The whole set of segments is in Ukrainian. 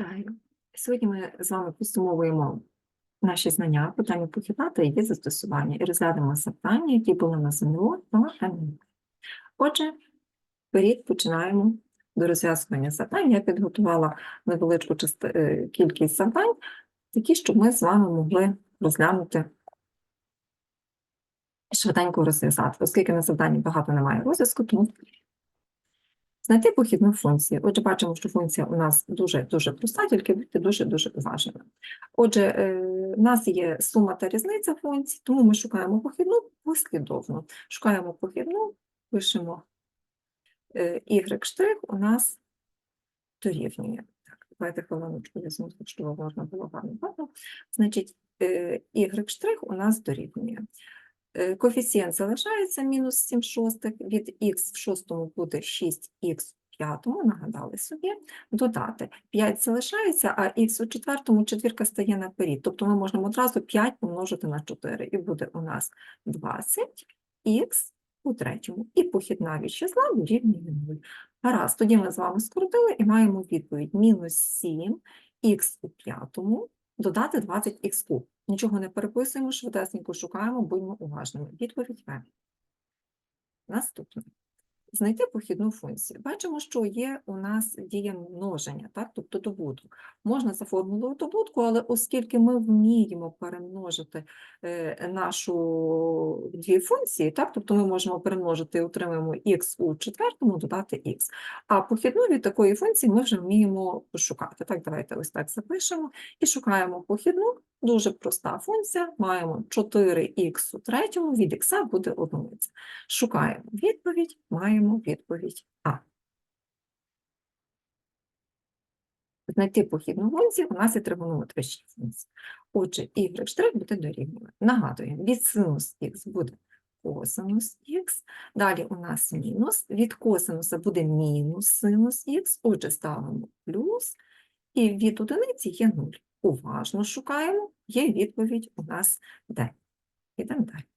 Вітаю! Сьогодні ми з вами підсумовуємо наші знання, питання похідна та її застосування і розглянемо завдання, які були на ЗНО та НМТ. Отже, вперед починаємо до розв'язування завдань. Я підготувала невеличку части- е, кількість завдань, такі, щоб ми з вами могли розглянути швиденько розв'язати, оскільки на завданні багато немає розв'язку, тому Знайти похідну функцію. Отже, бачимо, що функція у нас дуже-дуже проста, тільки будьте дуже-дуже уважними. Отже, е, в нас є сума та різниця функцій, тому ми шукаємо похідну послідовно. Шукаємо похідну, пишемо е, y' у нас дорівнює. Так, давайте хвилиночку візьму, щоб можна було гарно. Значить, е, y' у нас дорівнює. Е, Коефіцієнт залишається мінус 7 шостих, від х в шостому буде 6х в п'ятому, нагадали собі, додати 5 залишається, а х у четвертому четвірка стає наперед. Тобто ми можемо одразу 5 помножити на 4, і буде у нас 20х у третьому. І похідна від числа дорівнює 0. Гаразд, тоді ми з вами скоротили і маємо відповідь мінус 7 х у п'ятому додати 20х куб. Нічого не переписуємо, швидесенько шукаємо, будьмо уважними. Відповідь В. Наступне. Знайти похідну функцію. Бачимо, що є у нас дія множення, так? тобто добуток. Можна за формулою добутку, але оскільки ми вміємо перемножити е, нашу дві функції, так? тобто ми можемо перемножити і отримаємо х у четвертому, додати х. А похідну від такої функції ми вже вміємо шукати. Так, давайте ось так запишемо і шукаємо похідну. Дуже проста функція. Маємо 4х у третьому, від х буде одиниця. Шукаємо відповідь, маємо відповідь А. Знайти похідну функцію у нас є тригонометричні функції. Отже, y' буде дорівнювати. Нагадуємо, від синус х буде косинус х, далі у нас мінус, від косинуса буде мінус синус х, отже, ставимо плюс, і від одиниці є 0. Уважно шукаємо, є відповідь у нас Д. Ідемо далі.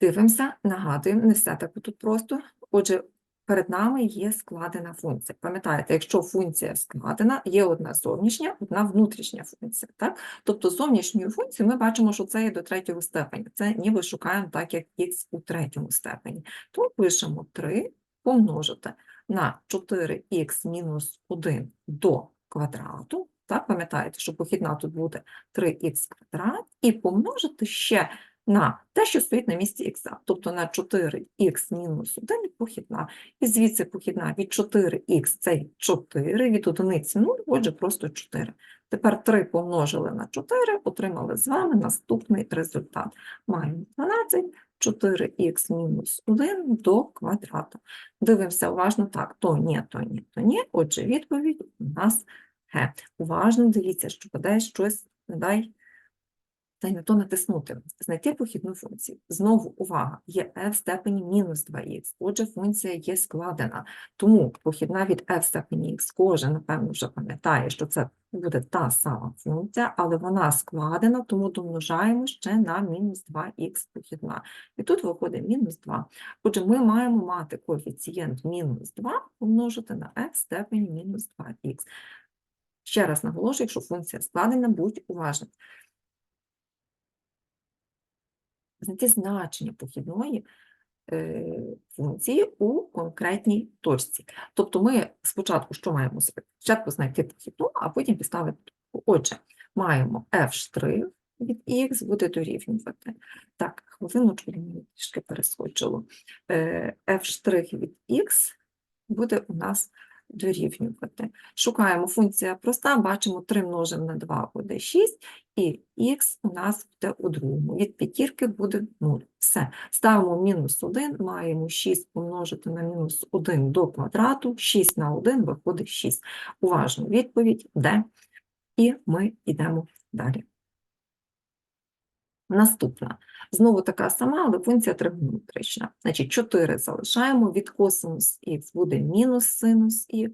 Дивимося, нагадуємо, не все так тут просто. Отже, перед нами є складена функція. Пам'ятаєте, якщо функція складена, є одна зовнішня, одна внутрішня функція. Так? Тобто зовнішньою функцією ми бачимо, що це є до третього степеня. Це ніби шукаємо так, як х у третьому степені. Тому пишемо 3 помножити на 4х мінус 1 до квадрату. Так, пам'ятаєте, що похідна тут буде 3х квадрат, і помножити ще на те, що стоїть на місці х, тобто на 4х мінус 1 похідна. І звідси похідна від 4х це 4, від одиниці 0, отже, просто 4. Тепер 3 помножили на 4, отримали з вами наступний результат. Маємо 12, 4х мінус 1 до квадрату. Дивимося уважно так, то ні, то ні, то ні. Отже, відповідь у нас Г. Уважно дивіться, що подай щось, не дай, та й на то натиснути. Знайти похідну функцію. Знову увага, є f в степені мінус 2х, отже, функція є складена. Тому похідна від f в степені х, кожен, напевно, вже пам'ятає, що це буде та сама функція, але вона складена, тому домножаємо ще на мінус 2х похідна. І тут виходить мінус 2. Отже, ми маємо мати коефіцієнт мінус 2 помножити на f в степені мінус 2х. Ще раз наголошую, якщо функція складена, будь уважним. Знайти значення похідної е, функції у конкретній точці. Тобто ми спочатку що маємо зробити? Спочатку знайти похідну, а потім підставити. Отже, маємо f' від х буде дорівнювати. Так, хвилиночку, мені трішки перескочило. Е, f' від х буде у нас дорівнювати. Шукаємо функція проста, бачимо 3 множимо на 2 буде 6, і х у нас буде у другому. Від п'ятірки буде 0. Все. Ставимо мінус 1, маємо 6 помножити на мінус 1 до квадрату, 6 на 1 виходить 6. Уважно відповідь Д. І ми йдемо далі. Наступна. Знову така сама, але функція тригонометрична. Значить, 4 залишаємо, від косинус х буде мінус синус х,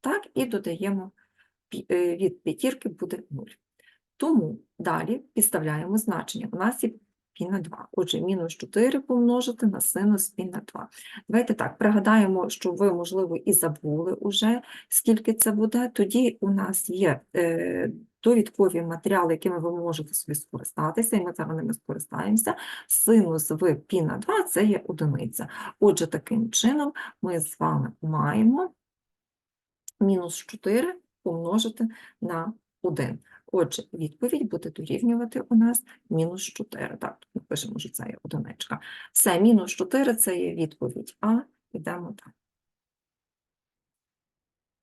так, і додаємо е, від п'ятірки буде 0. Тому далі підставляємо значення. У нас є пі на 2. Отже, мінус 4 помножити на синус пі на 2. Давайте так, пригадаємо, що ви, можливо, і забули уже, скільки це буде. Тоді у нас є е, довідкові матеріали, якими ви можете собі скористатися, і ми зараз ними скористаємося. Синус в пі на 2 – це є одиниця. Отже, таким чином ми з вами маємо мінус 4 помножити на 1. Отже, відповідь буде дорівнювати у нас мінус 4. Так, тут напишемо, що це є одиничка. Все, мінус 4 – це є відповідь А. Йдемо далі.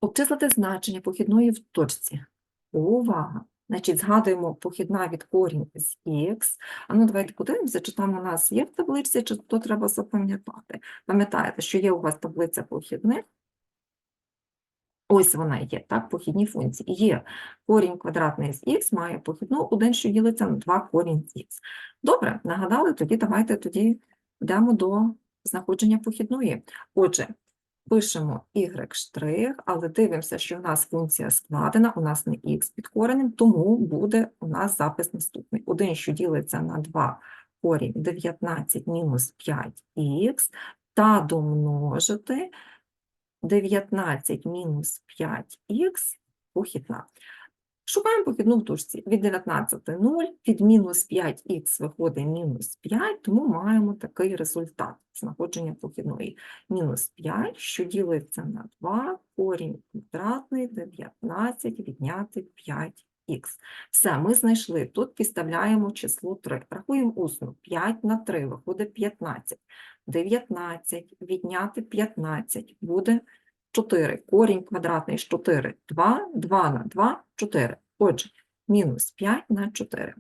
Обчислити значення похідної в точці. Увага! Значить, згадуємо похідна від корінь з х. А ну давайте подивимося, чи там у нас є в таблиці, чи то треба запам'ятати. Пам'ятаєте, що є у вас таблиця похідних. Ось вона є, так, похідні функції. Є корінь квадратний з х має похідну 1, що ділиться на 2 корінь з х. Добре, нагадали, тоді давайте тоді йдемо до знаходження похідної. Отже, пишемо y', але дивимося, що в нас функція складена, у нас не х під коренем, тому буде у нас запис наступний. 1, що ділиться на 2 корінь 19 мінус 5х, та домножити 19 мінус 5х похідна. Шукаємо похідну в дужці. Від 19 – 0, від мінус 5х виходить мінус 5, тому маємо такий результат знаходження похідної. Мінус 5, що ділиться на 2, корінь квадратний, 19, відняти 5х. Все, ми знайшли. Тут підставляємо число 3. Рахуємо усно. 5 на 3 виходить 15. 19 відняти 15 буде 4. Корінь квадратний з 4 – 2, 2 на 2 – 4. Отже, мінус 5 на 4.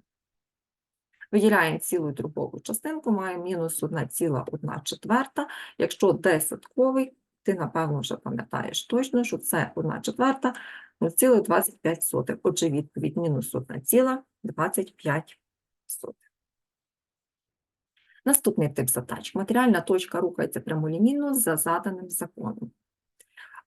Виділяємо цілу дробову частинку, маємо мінус 1,1 четверта. Якщо десятковий, ти, напевно, вже пам'ятаєш точно, що це 1 четверта 0,25. Отже, відповідь мінус 1,25. Наступний тип задач. Матеріальна точка рухається прямолінійно за заданим законом.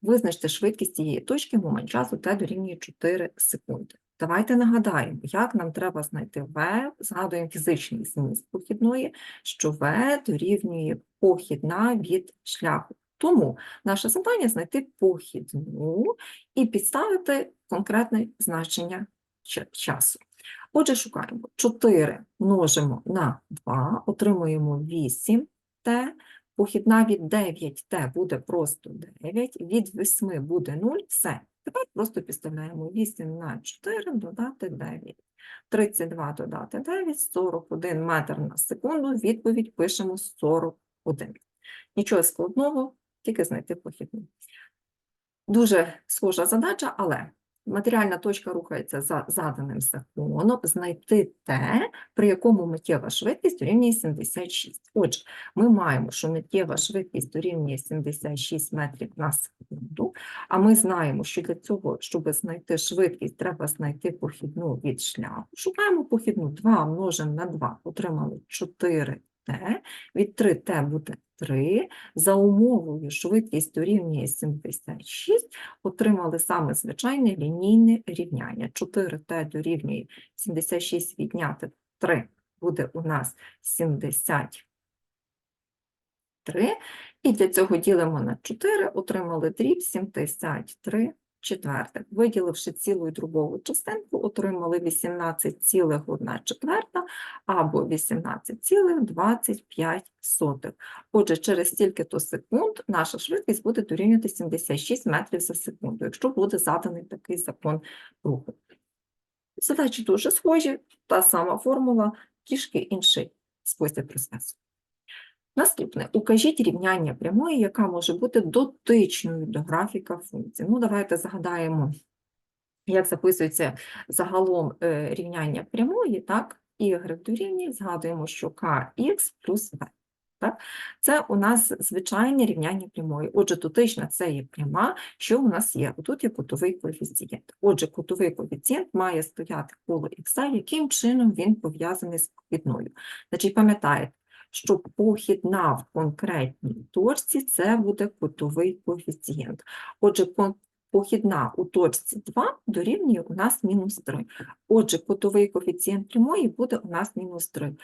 Визначте швидкість цієї точки в момент часу t дорівнює 4 секунди. Давайте нагадаємо, як нам треба знайти v, згадуємо фізичний зміст похідної, що v дорівнює похідна від шляху. Тому наше завдання знайти похідну і підставити конкретне значення часу. Отже, шукаємо 4 множимо на 2, отримуємо 8t, похідна від 9t буде просто 9, від 8 буде 0, все. Тепер просто підставляємо 8 на 4, додати 9. 32 додати 9, 41 метр на секунду, відповідь пишемо 41. Нічого складного, тільки знайти похідну. Дуже схожа задача, але матеріальна точка рухається за заданим законом, знайти те, при якому миттєва швидкість дорівнює 76. Отже, ми маємо, що миттєва швидкість дорівнює 76 метрів на секунду, а ми знаємо, що для цього, щоб знайти швидкість, треба знайти похідну від шляху. Шукаємо похідну 2 множимо на 2, отримали 4t, від 3t буде 3, за умовою швидкість дорівнює 76, отримали саме звичайне лінійне рівняння. 4t дорівнює 76 відняти 3 буде у нас 73. І для цього ділимо на 4, отримали дріб 73 четвертих. Виділивши цілу і дробову частинку, отримали 18,1 четверта або 18,25. Отже, через стільки-то секунд наша швидкість буде дорівнювати 76 метрів за секунду, якщо буде заданий такий закон руху. Задачі дуже схожі, та сама формула, трішки інший спосіб розв'язку. Наступне. Укажіть рівняння прямої, яка може бути дотичною до графіка функції. Ну, давайте згадаємо, як записується загалом е, рівняння прямої, так, y дорівнює, згадуємо, що kx плюс b. Так? Це у нас звичайне рівняння прямої. Отже, дотична це є пряма, що у нас є? Тут є кутовий коефіцієнт. Отже, кутовий коефіцієнт має стояти коло х, яким чином він пов'язаний з похідною. Значить, пам'ятаєте, що похідна в конкретній точці це буде кутовий коефіцієнт. Отже, похідна у точці 2 дорівнює у нас мінус 3. Отже, кутовий коефіцієнт прямої буде у нас мінус 3.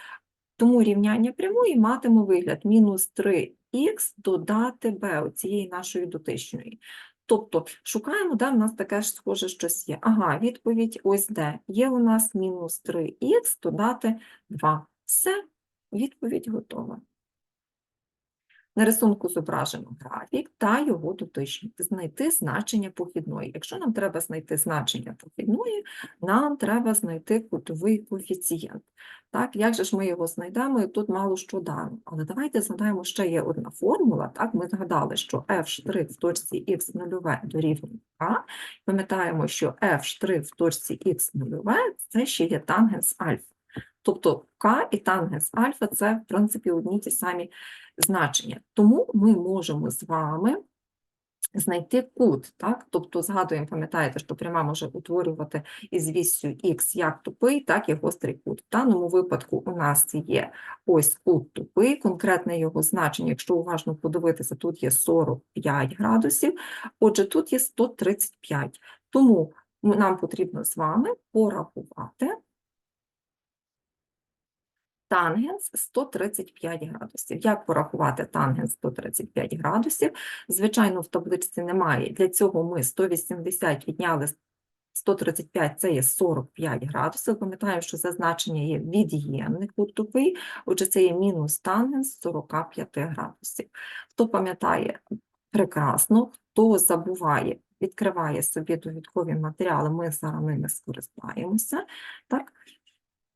Тому рівняння прямої матиме вигляд мінус 3х додати b цієї нашої дотичної. Тобто шукаємо, де в нас таке ж схоже щось є. Ага, відповідь ось де. Є у нас мінус 3х додати 2. Все, відповідь готова. На рисунку зображено графік та його дотичник. Знайти значення похідної. Якщо нам треба знайти значення похідної, нам треба знайти кутовий коефіцієнт. Так, як же ж ми його знайдемо? І тут мало що дано. Але давайте згадаємо, ще є одна формула. Так, ми згадали, що f' в точці x нульове дорівнює a. Пам'ятаємо, що f' в точці x нульове – це ще є тангенс альфа. Тобто К і тангенс альфа це, в принципі, одні ті самі значення. Тому ми можемо з вами знайти кут. Так? Тобто, згадуємо, пам'ятаєте, що пряма може утворювати із віссю х як тупий, так і гострий кут. В даному випадку у нас є ось кут тупий, конкретне його значення, якщо уважно подивитися, тут є 45 градусів, отже, тут є 135. Тому нам потрібно з вами порахувати тангенс 135 градусів. Як порахувати тангенс 135 градусів? Звичайно, в табличці немає. Для цього ми 180 відняли 135 – це є 45 градусів. Пам'ятаємо, що зазначення є від'ємник кут тупий, отже, це є мінус тангенс 45 градусів. Хто пам'ятає прекрасно, хто забуває, відкриває собі довідкові матеріали, ми зараз ними скористаємося. Так?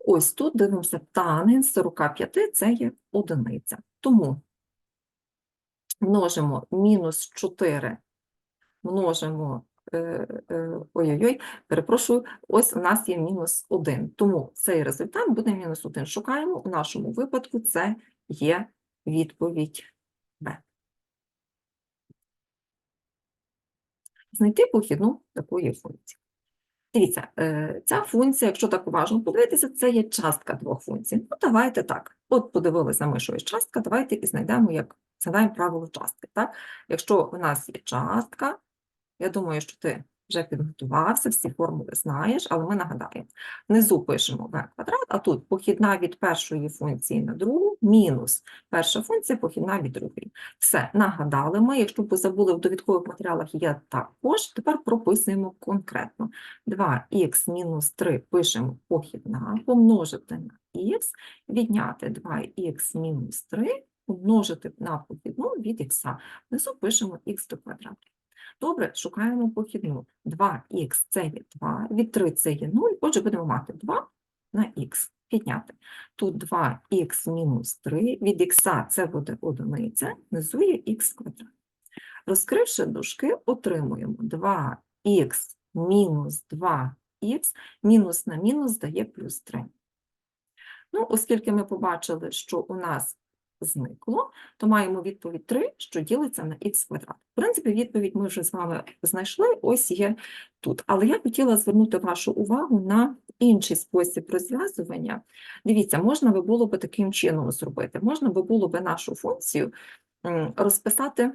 Ось тут дивимося тангенс 45 це є одиниця. Тому множимо мінус 4, множимо, е, е, ой-ой-ой, перепрошую, ось у нас є мінус 1. Тому цей результат буде мінус 1. Шукаємо, у нашому випадку це є відповідь Б. Знайти похідну такої функції. Дивіться, е, ця функція, якщо так уважно подивитися, це є частка двох функцій. Ну, давайте так. От подивилися ми, що є частка, давайте і знайдемо, як згадаємо правило частки. Так? Якщо у нас є частка, я думаю, що ти вже підготувався, всі формули знаєш, але ми нагадаємо. Внизу пишемо v квадрат, а тут похідна від першої функції на другу, мінус перша функція похідна від другої. Все, нагадали ми, якщо ви забули, в довідкових матеріалах є також, тепер прописуємо конкретно. 2х мінус 3 пишемо похідна, помножити на х, відняти 2х мінус 3, помножити на похідну від х. Внизу пишемо х до квадрату. Добре, шукаємо похідну. 2х це є 2, від 3 це є 0, отже, будемо мати 2 на х. Підняти. Тут 2х мінус 3, від х це буде одиниця, внизу є х квадрат. Розкривши дужки, отримуємо 2х мінус 2х, мінус на мінус дає плюс 3. Ну, оскільки ми побачили, що у нас зникло, то маємо відповідь 3, що ділиться на х квадрат. В принципі, відповідь ми вже з вами знайшли, ось є тут. Але я хотіла звернути вашу увагу на інший спосіб розв'язування. Дивіться, можна би було би таким чином зробити. Можна би було би нашу функцію розписати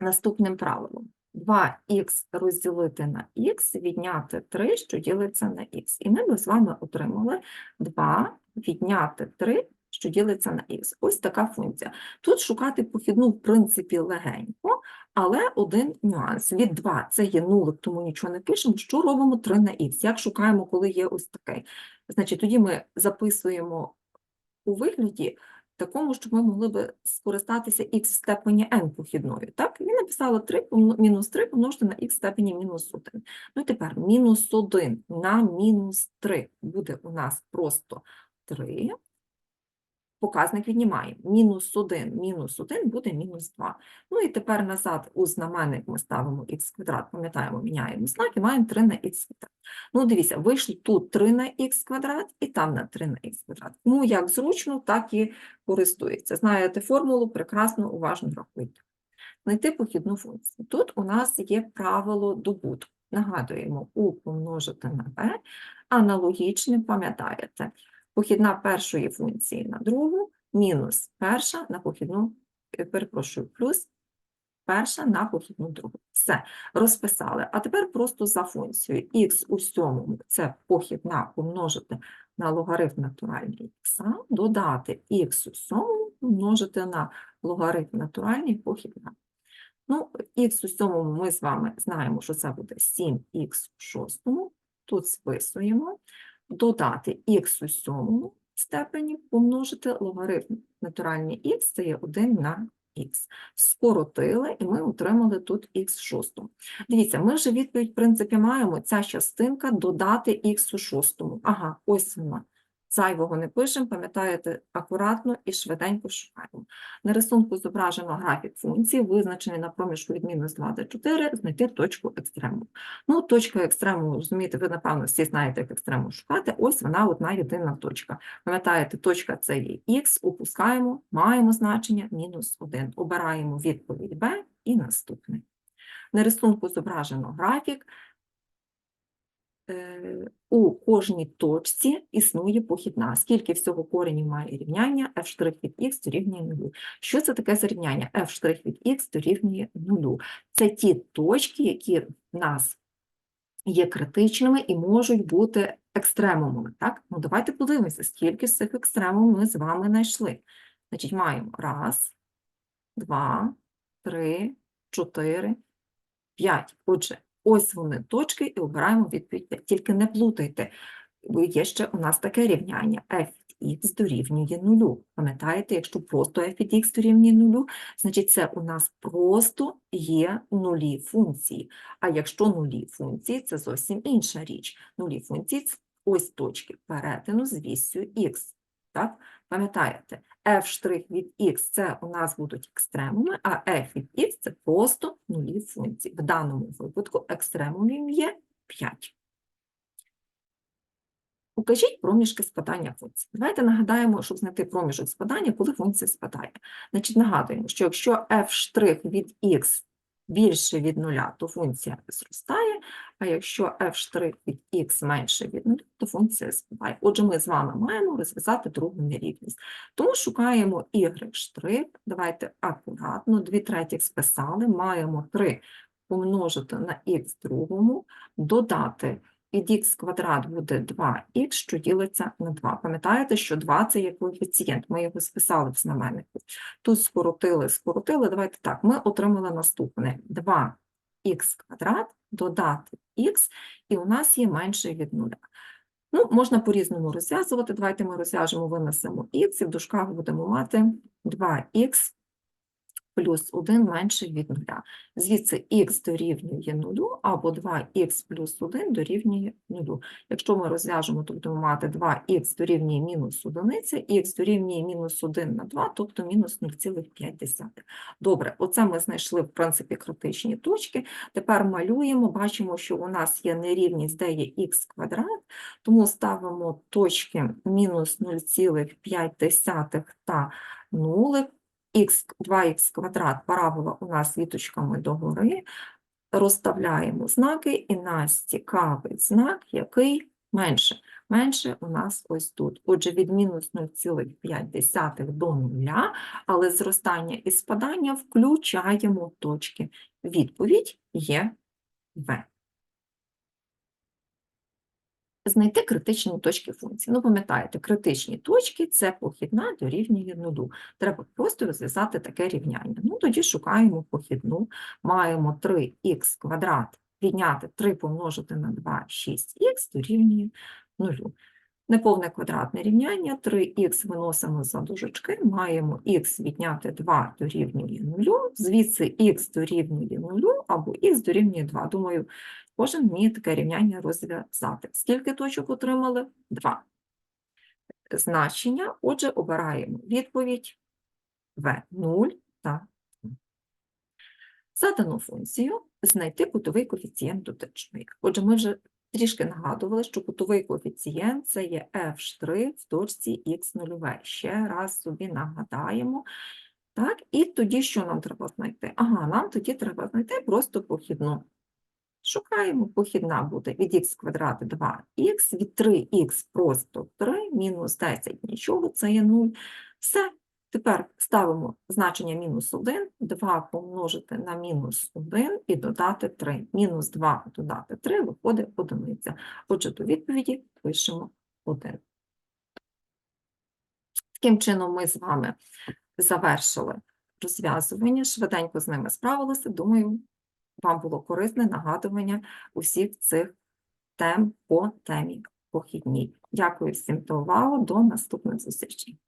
наступним правилом. 2х розділити на х, відняти 3, що ділиться на х. І ми б з вами отримали 2 відняти 3, що ділиться на х. Ось така функція. Тут шукати похідну, в принципі, легенько, але один нюанс. Від 2 це є нулик, тому нічого не пишемо. Що робимо 3 на х? Як шукаємо, коли є ось такий? Значить, тоді ми записуємо у вигляді такому, щоб ми могли би скористатися х в степені n похідною. Так? І написала 3, мінус 3 помножити на х в степені мінус 1. Ну і тепер мінус 1 на мінус 3 буде у нас просто 3. Показник віднімаємо. Мінус 1, мінус 1 буде мінус 2. Ну і тепер назад у знаменник ми ставимо х квадрат, пам'ятаємо, міняємо знак і маємо 3 на х квадрат. Ну, дивіться, вийшло тут 3 на х квадрат і там на 3 на х квадрат. Кому як зручно, так і користується. Знаєте формулу, прекрасно, уважно рахуйте. Знайти похідну функцію. Тут у нас є правило добутку. Нагадуємо, у помножити на b, аналогічне, пам'ятаєте, похідна першої функції на другу, мінус перша на похідну, е, перепрошую, плюс перша на похідну другу. Все, розписали. А тепер просто за функцією х у сьомому – це похідна помножити на логарифм натуральний х, додати х у сьомому помножити на логарифм натуральний похідна. Ну, х у сьомому ми з вами знаємо, що це буде 7х у шостому. Тут списуємо. Додати х у сьомому степені помножити логарифм натуральний х, це є 1 на х. Скоротили, і ми отримали тут х шостому. Дивіться, ми вже відповідь, в принципі, маємо. Ця частинка додати х у шостому. Ага, ось вона. Зайвого не пишемо, пам'ятаєте, акуратно і швиденько шукаємо. На рисунку зображено графік функції, визначений на проміжку від мінус 2 до 4, знайти точку екстремуму. Ну, точка екстремуму, розумієте, ви, напевно, всі знаєте, як екстремум шукати. Ось вона одна єдина точка. Пам'ятаєте, точка це є х, опускаємо, маємо значення мінус 1. Обираємо відповідь Б і наступний. На рисунку зображено графік. Е, У кожній точці існує похідна. Скільки всього коренів має рівняння f' від x дорівнює 0. Що це таке за рівняння? f' від x дорівнює 0. Це ті точки, які в нас є критичними і можуть бути екстремумами. Так? Ну, давайте подивимося, скільки з цих екстремумів ми з вами знайшли. Значить, маємо раз, два, три, чотири, п'ять. Отже, ось вони точки і обираємо відповідь 5. Тільки не плутайте, бо є ще у нас таке рівняння f від x дорівнює 0. Пам'ятаєте, якщо просто f від x дорівнює 0, значить це у нас просто є нулі функції. А якщо нулі функції, це зовсім інша річ. Нулі функції – це ось точки перетину з вісю x. Так? Пам'ятаєте, f' від x – це у нас будуть екстремуми, а f від x – це просто нулі функції. В даному випадку екстремумів є 5. Укажіть проміжки спадання функцій. Давайте нагадаємо, щоб знайти проміжок спадання, коли функція спадає. Значить, нагадуємо, що якщо f' від x більше від нуля, то функція зростає, а якщо f' від x менше від нуля, то функція спадає. Отже, ми з вами маємо розв'язати другу нерівність. Тому шукаємо y', давайте акуратно, 2 третіх списали, маємо 3 помножити на х другому, додати від х квадрат буде 2х, що ділиться на 2. Пам'ятаєте, що 2 – це є коефіцієнт, ми його списали в знаменнику. Тут скоротили, скоротили, давайте так, ми отримали наступне 2х квадрат додати х, і у нас є менше від нуля. Ну, можна по-різному розв'язувати. Давайте ми розв'яжемо, винесемо х, і в дужках будемо мати 2х плюс 1 менше від 0. Звідси х дорівнює 0, або 2х плюс 1 дорівнює 0. Якщо ми розв'яжемо, то будемо мати 2х дорівнює мінус 1, х дорівнює мінус 1 на 2, тобто мінус 0,5. Добре, оце ми знайшли, в принципі, критичні точки. Тепер малюємо, бачимо, що у нас є нерівність, де є х квадрат, тому ставимо точки мінус 0,5 та 0, х, 2х квадрат, парабола у нас віточками догори, розставляємо знаки, і нас цікавить знак, який менше. Менше у нас ось тут. Отже, від мінус 0,5 до 0, але зростання і спадання включаємо точки. Відповідь є В. Знайти критичні точки функції. Ну, пам'ятаєте, критичні точки – це похідна дорівнює нулю. Треба просто розв'язати таке рівняння. Ну, тоді шукаємо похідну. Маємо 3х квадрат відняти 3 помножити на 2, 6х дорівнює нулю. Неповне квадратне рівняння, 3х виносимо за дужечки, маємо х відняти 2 дорівнює 0, звідси х дорівнює 0 або х дорівнює 2. Думаю, кожен вміє таке рівняння розв'язати. Скільки точок отримали? 2. Значення, отже, обираємо відповідь В 0 та 2. Задану функцію знайти кутовий коефіцієнт дотичної. Отже, ми вже трішки нагадували, що кутовий коефіцієнт – це є f' в точці х0. Ще раз собі нагадаємо. Так, і тоді що нам треба знайти? Ага, нам тоді треба знайти просто похідну. Шукаємо, похідна буде від х квадрат 2х, від 3х просто 3, мінус 10 нічого, це є 0. Все, Тепер ставимо значення мінус 1, 2 помножити на мінус 1 і додати 3. Мінус 2 додати 3 виходить одиниця. Отже, до відповіді пишемо 1. Таким чином ми з вами завершили розв'язування, швиденько з ними справилися. Думаю, вам було корисне нагадування усіх цих тем по темі похідній. Дякую всім за увагу. До наступних зустрічей.